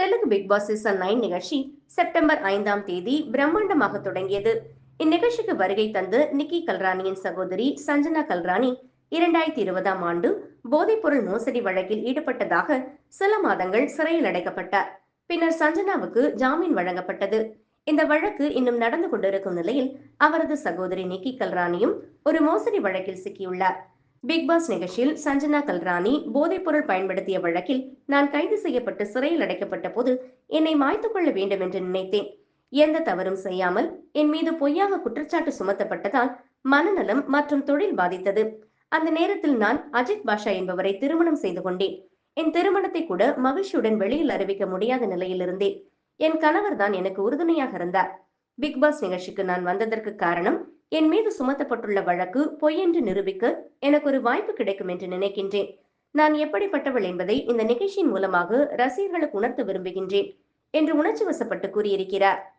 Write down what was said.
Telugu big boss season nine நிகழ்ச்சி September ஐந்தாம் தேதி பிரம்மாண்டமாக தொடங்கியது. இந்நிகழ்ச்சிக்கு வருகை தந்து நிக்கி கல்ராணியின் சகோதரி சஞ்சனா கல்ராணி இரண்டாயிரத்தி இருபதாம் ஆண்டு போதைப்பொருள் மோசடி வழக்கில் ஈடுபட்டதாக சில மாதங்கள் சிறையில் அடைக்கப்பட்டார். பின்னர் சஞ்சனாவுக்கு ஜாமீன் வழங்கப்பட்டது. இந்த வழக்கு இன்னும் நடந்து கொண்டிருக்கும் நிலையில் அவரது சகோதரி நிக்கி கல்ராணியும் ஒரு மோசடி வழக்கில் சிக்கியுள்ளார். பிக் பாஸ் நிகழ்ச்சியில் சஞ்சனா கல்ராணி போதைப்பொருள் பயன்படுத்திய வழக்கில் நான் கைது செய்யப்பட்டு சிறையில் அடைக்கப்பட்ட போது என்னை மாய்த்துக் கொள்ள வேண்டும் என்று நினைத்தேன். எந்த தவறும் செய்யாமல் என் மீது பொய்யாக குற்றச்சாட்டு சுமத்தப்பட்டதால் மனநலம் மற்றும் தொழில் பாதித்தது. அந்த நேரத்தில் நான் அஜித் பாஷா என்பவரை திருமணம் செய்து கொண்டேன். என் திருமணத்தை கூட மகிழ்ச்சியுடன் வெளியில் அறிவிக்க முடியாத நிலையில் இருந்தேன். என் கணவர் தான் எனக்கு உறுதுணையாக இருந்தார். பிக் பாஸ் நிகழ்ச்சிக்கு நான் வந்ததற்கு காரணம் என் மீது சுமத்தப்பட்டுள்ள வழக்கு பொய் என்று நிரூபிக்க எனக்கு ஒரு வாய்ப்பு கிடைக்கும் என்று நினைக்கின்றேன். நான் எப்படிப்பட்டவள் என்பதை இந்த நிகழ்ச்சியின் மூலமாக ரசிகர்களுக்கு உணர்த்த விரும்புகின்றேன் என்று உணர்ச்சி வசப்பட்டு கூறியிருக்கிறார்.